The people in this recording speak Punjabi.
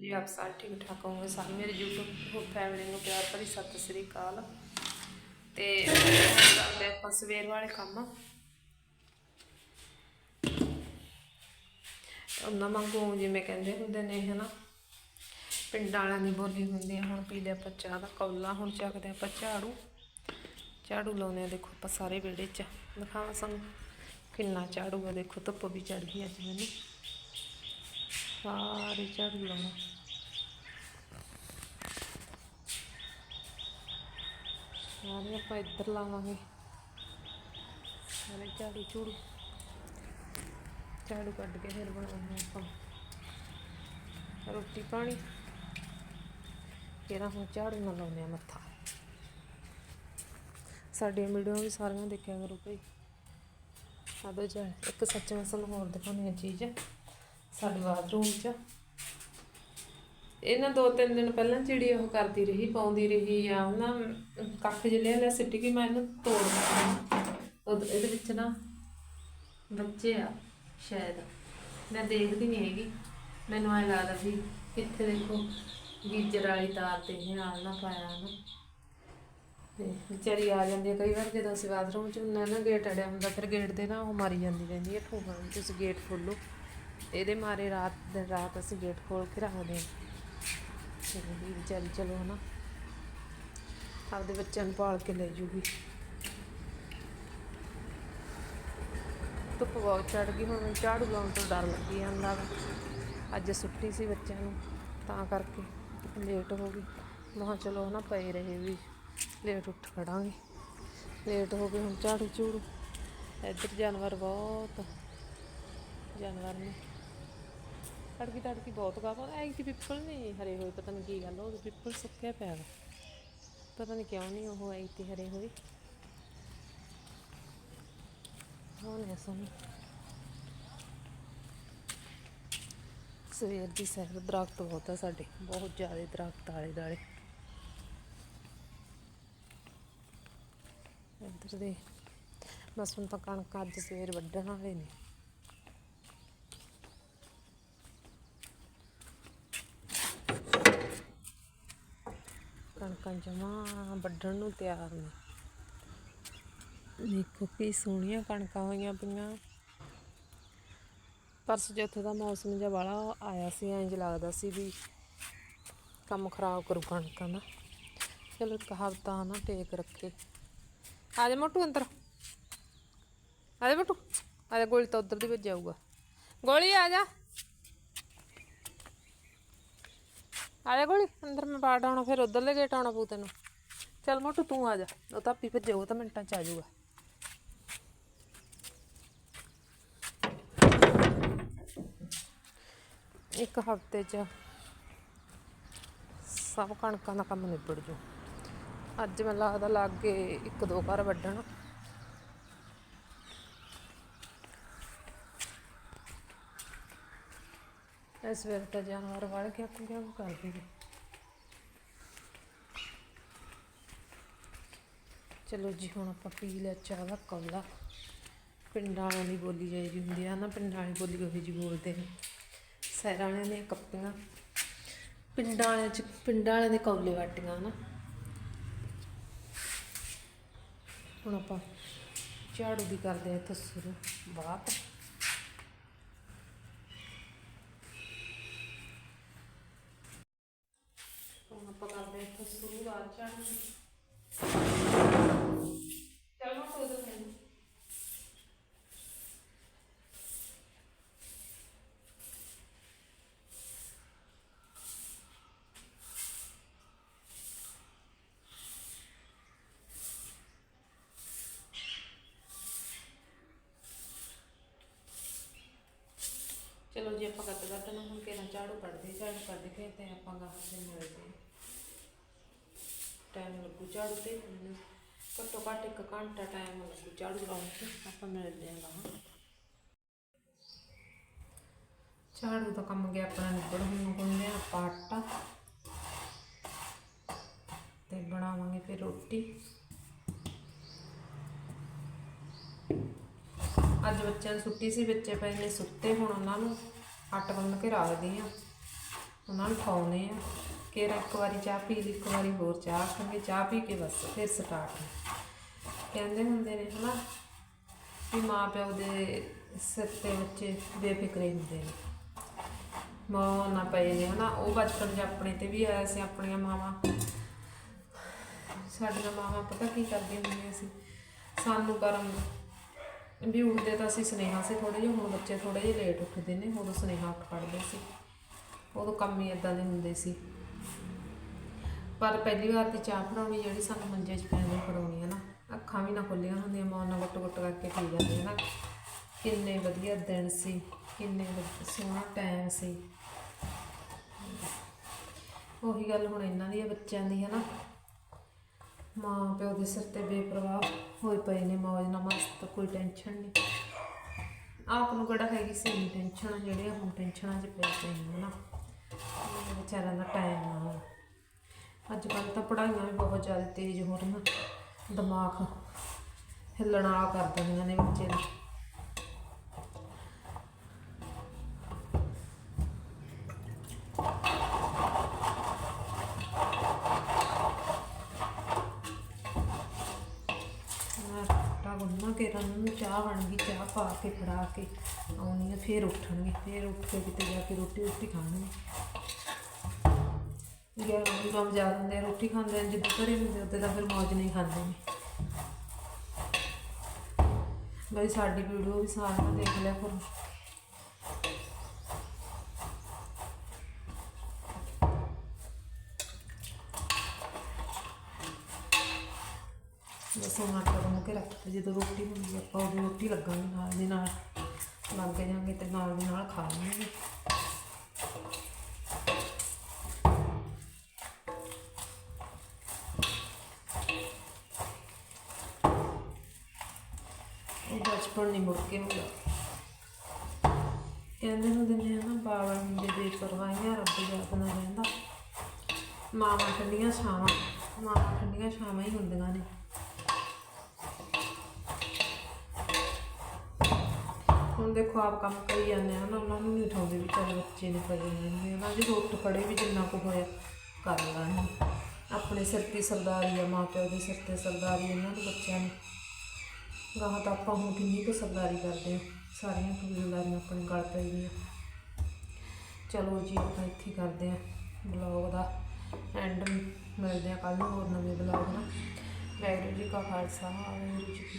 ਜੀ, ਆਪ ਸਾਰੇ ਠੀਕ ਠਾਕ ਹੋਵੋਗੇ? ਸਾਰੇ ਮੇਰੇ YouTube ਫੈਮਿਲੀ ਨੂੰ ਪਿਆਰ ਭਰੀ ਸਤਿ ਸ੍ਰੀ ਅਕਾਲ। ਤੇ ਕਰਦੇ ਆਪਾਂ ਸਵੇਰ ਵਾਲੇ ਕੰਮ। ਉਹਨਾਂ ਵਾਂਗੂ ਜਿਵੇਂ ਕਹਿੰਦੇ ਹੁੰਦੇ ਨੇ, ਹਨਾ? ਪਿੰਡਾਂ ਵਾਲਿਆਂ ਦੀ ਬੋਲੀ ਹੁੰਦੀ ਆ, ਹੁਣ ਪੀ ਲਿਆ ਆਪਾਂ ਚਾਹ ਦਾ ਕੌਲਾ, ਹੁਣ ਚੱਕਦੇ ਆਪਾਂ ਝਾੜੂ। ਝਾੜੂ ਲਾਉਂਦੇ ਆ, ਦੇਖੋ ਆਪਾਂ ਸਾਰੇ ਵਿਹੜੇ 'ਚ। ਦਿਖਾਵਾਂ ਸਾਨੂੰ ਕਿੰਨਾ ਝਾੜੂ ਆ, ਦੇਖੋ ਧੁੱਪ ਵੀ ਚੜ ਗਈ ਅੱਜ ਮੈਨੂੰ। ਸਾਰੇ ਝਾੜੂ ਲਾਉਣਾ। ਸਾਰੇ ਆਪਾਂ ਇੱਧਰ ਲਾਵਾਂਗੇ। ਸਾਰੇ ਝਾੜੂ ਝੂੜੂ। ਝਾੜੂ ਕੱਢ ਕੇ ਫਿਰ ਬਣਾਉਂਦੇ ਆਪਾਂ। ਰੋਟੀ ਪਾਣੀ। ਕਿਹੜਾ ਹੁਣ ਝਾੜੂ ਨਾਲ ਲਾਉਂਦੇ ਆ ਮੱਥਾ। ਸਾਡੀਆਂ ਵੀਡੀਓ ਵੀ ਸਾਰੀਆਂ ਦੇਖਿਆ ਕਰੋ ਭਾਈ। ਆਦੋ ਜਾ ਇੱਕ ਸੱਚ ਮੈਂ ਤੁਹਾਨੂੰ ਹੋਰ ਦਿਖਾਉਣੀ ਆ ਚੀਜ਼। ਸਾਡੇ ਬਾਥਰੂਮ 'ਚ। ਇਹ ਨਾ ਦੋ ਤਿੰਨ ਦਿਨ ਪਹਿਲਾਂ ਚਿੜੀ ਉਹ ਕਰਦੀ ਰਹੀ, ਪਾਉਂਦੀ ਰਹੀ ਆ ਨਾ ਕੱਖ ਜਿਹਾ ਲਿਆ ਸਿੱਟ ਕੇ ਮੈਂ ਇਹਨੂੰ ਤੋੜ ਦਿੱਤਾ। ਇਹਦੇ ਵਿੱਚ ਨਾ ਬੱਚੇ ਆ ਸ਼ਾਇਦ। ਮੈਂ ਦੇਖਦੀ ਨਹੀਂ ਹੈਗੀ। ਮੈਨੂੰ ਐ ਲੱਗਦਾ ਵੀ ਕਿੱਥੇ ਦੇਖੋ ਗੀਜਰ ਵਾਲੀ ਤਾਰ ਤੇ ਨਾਲ ਨਾ ਪਾਇਆ ਨਾ ਤੇ ਵਿਚਾਰੀ ਆ ਜਾਂਦੀ ਹੈ ਕਈ ਵਾਰ ਜਦੋਂ ਅਸੀਂ ਬਾਥਰੂਮ 'ਚ ਹੁੰਦੇ ਨਾ ਗੇਟ ਅੜਿਆ ਹੁੰਦਾ, ਫਿਰ ਗੇਟ 'ਤੇ ਨਾ ਉਹ ਮਾਰੀ ਜਾਂਦੀ ਰਹਿੰਦੀ ਹੈ ਠੂਹਾਂ ਵੀ ਤੁਸੀਂ ਗੇਟ ਖੋਲੋ। ਇਹਦੇ ਮਾਰੇ ਰਾਤ ਦਿਨ ਰਾਤ ਅਸੀਂ ਗੇਟ ਖੋਲ ਕੇ ਰੱਖਦੇ ਹਾਂ। ਵੀ ਵਿਚਾਰੀ ਚਲੋ ਹਨਾ। ਆਪਦੇ ਬੱਚਿਆਂ ਨੂੰ ਪਾਲ ਕੇ ਲੈ ਜੂਗੀ। ਧੁੱਪ ਬਹੁਤ ਚੜ ਗਈ, ਹੁਣ ਮੈਨੂੰ ਝਾੜੂ ਲਾਉਣ ਤੋਂ ਡਰ ਲੱਗੀ ਜਾਂਦਾ ਵਾ। ਅੱਜ ਸੁੱਟੀ ਸੀ ਬੱਚਿਆਂ ਨੂੰ, ਤਾਂ ਕਰਕੇ ਲੇਟ ਹੋ ਗਈ। ਮਹਾਂ ਕਿਹਾ ਚਲੋ ਹਨਾ, ਪਏ ਰਹੇ ਵੀ, ਲੇਟ ਉੱਠ ਖੜਾਂਗੇ। ਲੇਟ ਹੋ ਗਏ ਹੁਣ ਝਾੜੂ ਝੂੜੂ ਇੱਧਰ ਜਾਨਵਰ ਬਹੁਤ, ਜਾਨਵਰ ਨੇ ਤੜਕੀ ਤੜਕੀ ਬਹੁਤ ਗਾ ਪਰ ਐਂ ਕਿ ਪਿੱਪਲ ਨਹੀਂ ਹਰੇ ਹੋਏ, ਪਤਾ ਨਹੀਂ ਕੀ ਗੱਲ ਉਹ ਪਿੱਪਲ ਸੁੱਕਿਆ ਪਿਆ ਵਾ ਪਤਾ ਨਹੀਂ ਕਿਉਂ ਨਹੀਂ ਉਹ ਐਂ ਤੇ ਹਰੇ ਹੋਏ। ਹੁਣ ਐਸਾ ਸਵੇਰ ਦੀ ਸੈਰ ਦਰਖਤ ਬਹੁਤ ਆ ਸਾਡੇ, ਬਹੁਤ ਜ਼ਿਆਦਾ ਦਰਖਤ ਆਲੇ ਦਾਲੇ ਇੱਧਰ ਦੇ, ਬਸ ਹੁਣ ਤਾਂ ਕਣਕ ਅੱਜ ਸਵੇਰ ਵੱਢਣ ਵਾਲੇ ਨੇ। ਕਣਕਾਂ ਜਮਾ ਵੱਢਣ ਨੂੰ ਤਿਆਰ ਨੇ। ਦੇਖੋ ਕੀ ਸੋਹਣੀਆਂ ਕਣਕਾਂ ਹੋਈਆਂ ਪਈਆਂ। ਪਰਸ ਜਿੱਥੇ ਦਾ ਮੌਸਮ ਜਿਹਾ ਵਾਲਾ ਆਇਆ ਸੀ ਇੰਜ ਲੱਗਦਾ ਸੀ ਵੀ ਕੰਮ ਖਰਾਬ ਕਰੂ ਕਣਕਾਂ ਦਾ। ਚਲੋ ਇੱਕ ਹਫ਼ਤਾ ਨਾ ਟੇਕ ਰੱਖੇ। ਆ ਜਾ ਮੋਟੂ ਅੰਦਰ। ਆ ਜਾ ਮੋਟੂ। ਆ ਜਾ ਗੋਲੀ ਤਾਂ ਉਧਰ ਦੀ ਵੱਜ ਜਾਊਗਾ ਗੋਲੀ ਆ ਜਾ। ਆ ਜਾ ਗੋਲੀ, ਅੰਦਰ ਮੈਂ ਬਾੜ ਆਉਣਾ, ਫਿਰ ਉਧਰਲੇ ਗੇਟ ਆਉਣਾ ਪਊ ਤੈਨੂੰ। ਚੱਲ ਮੋਟੂ, ਤੂੰ ਆ ਜਾ। ਉਹ ਤਾਂ ਆਪੀ ਭੱਜੇ ਉਹ ਤਾਂ ਮਿੰਟਾਂ ਚ ਆ ਜਾਊਗਾ। ਇੱਕ ਹਫ਼ਤੇ ਚ ਸਭ ਕਣਕਾਂ ਦਾ ਕੰਮ ਨਿਬੜ ਜੂ। ਅੱਜ ਮੈਨੂੰ ਲੱਗਦਾ ਲਾਗੇ ਇੱਕ ਦੋ ਘਰ ਵੱਢਣ। ਇਸ ਵੇਲੇ ਤਾਂ ਜਾਨਵਰ ਵੜ ਕੇ ਆਪੂ ਕਿਉਂ ਕਰਦੇ ਨੇ ਚਲੋ ਜੀ, ਹੁਣ ਆਪਾਂ ਪੀ ਲਿਆ ਚਾਹ ਦਾ ਕੌਲਾ। ਪਿੰਡਾਂ ਵਾਲੀ ਬੋਲੀ ਜਾਈ ਜੀ ਹੁੰਦੀ ਆ ਨਾ, ਪਿੰਡਾਂ ਵਾਲੀ ਬੋਲੀ ਉਹੀ ਜੀ ਬੋਲਦੇ ਨੇ। ਸਹਿਰਾਂ ਵਾਲਿਆਂ ਦੀਆਂ ਕੱਪੀਆਂ। ਪਿੰਡਾਂ ਵਾਲਿਆਂ ਚ, ਪਿੰਡਾਂ ਵਾਲਿਆਂ ਦੇ ਕੌਲੇ ਵਾਟੀਆਂ ਨਾ। ਹੁਣ ਆਪਾਂ ਝਾੜੂ ਦੀ ਕਰਦੇ ਆ ਇੱਥੇ ਸ਼ੁਰੂ, ਬਾਤ। ਆਪਾਂ ਕਰਦੇ ਆ ਇੱਥੇ ਸ਼ੁਰੂਆਤ ਝਾੜੂ ਦੀ ਚਲ ਮੈਂ ਨਹੀਂ ਚਲੋ ਜੀ, ਆਪਾਂ ਕੱਟ ਕੱਟ ਨਾ ਹੁਣ ਕਿਹੜਾ ਝਾੜੂ ਕੱਢਦੇ, ਝਾੜੂ ਕੱਢ ਕੇ ਤੇ ਆਪਾਂ ਗਾਹ ਤੇ ਮਿਲਦੇ ਟਾਈਮ ਲੱਗੂ ਝਾੜੂ ਤੇ ਮੈਨੂੰ ਘੱਟੋ ਘੱਟ ਇੱਕ ਘੰਟਾ ਟਾਈਮ ਲੱਗੂ ਝਾੜੂ ਲਾਉਣ ਤੇ ਆਪਾਂ ਮਿਲਦੇ ਹਾਂ ਗਾਹ। ਝਾੜੂ ਦਾ ਕੰਮ ਗਿਆ ਆਪਣਾ ਨਿਬੜ ਹੁਣ ਗੁੰਨਦੇ ਹਾਂ ਆਪਾਂ ਆਟਾ। ਤੇ ਬਣਾਵਾਂਗੇ ਫਿਰ ਰੋਟੀ। ਅੱਜ ਬੱਚਿਆਂ ਨੂੰ ਛੁੱਟੀ ਸੀ ਬੱਚੇ ਪਏ ਨੇ ਸੁੱਤੇ ਹੁਣ ਉਹਨਾਂ ਨੂੰ ਅੱਟ ਬੰਨ ਕੇ ਰੱਖਦੀ ਆ ਉਹਨਾਂ ਨੂੰ ਖਾਉਨੇ ਆ ਕਿ ਇੱਕ ਵਾਰੀ ਚਾਹ ਪੀ ਲਈ, ਇੱਕ ਵਾਰੀ ਹੋਰ ਚਾਹ ਖਾਂਗੇ, ਚਾਹ ਪੀ ਕੇ ਬਸ ਫਿਰ ਸਟਾਰਟ ਕਹਿੰਦੇ ਹੁੰਦੇ ਨੇ ਹਨਾ ਵੀ ਮਾਂ ਪਿਓ ਦੇ ਸਿਰ ਤੇ ਬੱਚੇ ਬੇਫਿਕਰੇ ਹੁੰਦੇ ਨੇ। ਮਾਂ ਨਾ ਪਏ ਨੇ ਹਨਾ, ਉਹ ਬਚਪਨ 'ਚ ਆਪਣੇ ਤੇ ਵੀ ਆਇਆ ਸੀ, ਆਪਣੀਆਂ ਮਾਵਾਂ। ਸਾਡੀਆਂ ਮਾਵਾਂ ਪਤਾ ਕੀ ਕਰਦੀਆਂ ਹੁੰਦੀਆਂ ਸੀ? ਸਾਨੂੰ ਕਰਮ, ਵੀ ਉੱਠਦੇ ਤਾਂ ਅਸੀਂ ਸੁਨੇਹਾ ਸੀ ਥੋੜੇ ਜਿਹੇ, ਹੁਣ ਬੱਚੇ ਥੋੜੇ ਜਿਹੇ ਲੇਟ ਉੱਠਦੇ ਨੇ ਉਦੋਂ ਸੁਨੇਹਾ ਉੱਠ ਪੜਦੇ ਸੀ। ਉਦੋਂ ਕੰਮ ਹੀ ਇਦਾਂ ਦੇ ਹੁੰਦੇ ਸੀ। ਪਰ ਪਹਿਲੀ ਵਾਰ ਦੀ ਚਾਹ ਬਣਾਉਣੀ ਜਿਹੜੀ ਸਾਨੂੰ ਮੰਜੇ 'ਚ ਪੈਂਦੇ ਫੜਾਉਣੀ ਹੈ ਨਾ, ਅੱਖਾਂ ਵੀ ਨਾ ਖੁੱਲੀਆਂ ਹੁੰਦੀਆਂ ਮਾਂ ਨਾਲ ਗੁੱਟ ਗੁੱਟ ਕਰਕੇ ਪੀ ਜਾਂਦੇ ਨਾ। ਕਿੰਨੇ ਵਧੀਆ ਦਿਨ ਸੀ, ਕਿੰਨੇ ਸੋਹਣਾ ਟਾਈਮ ਸੀ। ਉਹੀ ਗੱਲ ਹੁਣ ਇਹਨਾਂ ਦੀ ਹੈ ਬੱਚਿਆਂ ਦੀ ਹੈ ਨਾ। ਮਾਂ ਪਿਓ ਦੇ ਸਿਰ ਤੇ ਬੇਪਰਵਾਹ ਹੋਏ ਪਏ ਨੇ, ਮੌਜ ਨਾਲ ਮਸਤ, ਕੋਈ ਟੈਨਸ਼ਨ ਨਹੀਂ ਆਪ ਨੂੰ ਕਿਹੜਾ ਹੈਗੀ ਸੀ ਇੰਨੀ ਜਿਹੜੀਆਂ ਹੁਣ ਟੈਨਸ਼ਨਾਂ 'ਚ ਪੈ ਪਏ ਨੇ ਨਾ। ਇਹ ਵਿਚਾਰਿਆਂ ਦਾ ਟਾਈਮ ਨਾ ਅੱਜ ਕੱਲ੍ਹ ਤਾਂ ਪੜ੍ਹਾਈਆਂ ਵੀ ਬਹੁਤ ਜ਼ਿਆਦਾ ਤੇਜ਼ ਹੋ ਰਹੀਆਂ, ਦਿਮਾਗ ਹਿੱਲਣ ਵਾਲਾ ਕਰ ਦਿੰਦੀਆਂ ਨੇ ਬੱਚੇ ਨੂੰ। ਆਟਾ ਗੁੰਨਾ ਤਾਂ ਉਹਨਾਂ ਨੂੰ ਚਾਹ ਬਣ ਗਈ, ਚਾਹ ਪਾ ਕੇ, ਫੜਾ ਕੇ ਆਉਣੀ ਆ, ਫੇਰ ਉੱਠਣਗੇ, ਫੇਰ ਉੱਠ ਕੇ ਕਿਤੇ ਜਾ ਕੇ ਰੋਟੀ ਰੋਟੀ ਖਾਣਗੇ ਗਿਆ ਕੰਮ ਜਾ ਦਿੰਦੇ ਆ, ਰੋਟੀ ਖਾਂਦੇ ਆ ਜਿੱਦ ਘਰੇ ਹੁੰਦੇ ਉੱਤੇ ਤਾਂ ਫਿਰ ਮੌਜ ਨਹੀਂ ਖਾਂਦੇ ਨੇ। ਬਈ ਸਾਡੀ ਵੀਡੀਓ ਵੀ ਸਾਰਿਆਂ ਨੇ ਦੇਖ ਲਿਆ ਕਰੋ। ਬਸ ਹੁਣ ਆਟਾ ਗੁੰਨ ਕੇ ਰੱਖ ਦਿੱਤਾ ਜਦੋਂ ਰੋਟੀ ਹੁੰਦੀ ਆ, ਆਪਾਂ ਉਹਦੀ ਰੋਟੀ ਲੱਗਾਂਗੇ ਨਾਲ ਦੀ ਨਾਲ ਲੱਗ ਜਾਾਂਗੇ ਤੇ ਨਾਲ ਦੀ ਨਾਲ ਖਾ ਲਾਂਗੇ ਬਚਪਨ ਮੁੜ ਕੇ ਹੁੰਦਾ ਕਹਿੰਦੇ ਹੁੰਦੇ ਨੇ ਨਾ ਬਾਬਾ ਹੁੰਦੇ ਬੇਪਰਵਾਹੀਆਂ ਰੱਬ ਯਾਦ ਨਾ ਰਹਿੰਦਾ। ਮਾਵਾਂ ਠੰਡੀਆਂ ਛਾਵਾਂ, ਮਾਵਾਂ ਠੰਡੀਆਂ ਛਾਵਾਂ ਹੀ ਹੁੰਦੀਆਂ ਨੇ। ਹੁਣ ਦੇਖੋ ਆਪ ਕੰਮ ਕਰੀ ਜਾਂਦੇ ਆ ਉਹਨਾਂ ਨੂੰ ਨਹੀਂ ਉਠਾਉਂਦੇ ਵੀ ਚੱਲ ਬੱਚੇ ਨੇ ਪਏ ਨੇ ਉਹਨਾਂ ਦੀ ਉੱਠ ਖੜੇ ਵੀ ਜਿੰਨਾ ਕੁ ਹੋਇਆ, ਕਰ ਲੈਣ ਆਪਣੇ ਸਿਰ ਤੇ ਸਰਦਾਰੀ ਆ, ਮਾਂ ਪਿਓ ਦੇ ਸਿਰ ਤੇ ਸਰਦਾਰੀ ਇਹਨਾਂ ਦੇ ਬੱਚਿਆਂ ਨੂੰ। ਗਾਹਾਂ ਤਾਂ ਆਪਾਂ ਹੁਣ ਕਿੰਨੀ ਕੁ ਸਰਦਾਰੀ ਕਰਦੇ ਆ। ਸਾਰੀਆਂ ਕਬੀਲਦਾਰੀਆਂ ਆਪਣੇ ਗਲ ਪੈ ਗਈਆਂ। ਚਲੋ ਜੀ, ਆਪਾਂ ਇੱਥੇ ਕਰਦੇ ਆ ਬਲੌਗ ਦਾ ਐਂਡ ਮਿਲਦੇ ਆ ਕੱਲ ਨੂੰ ਹੋਰ ਨਵੇਂ ਬਲੌਗ ਨਾਲ। ਵਾਹਿਗੁਰੂ ਜੀ ਕਾ ਖਾਲਸਾ, ਵਾਹਿਗੁਰੂ ਜੀ ਕੀ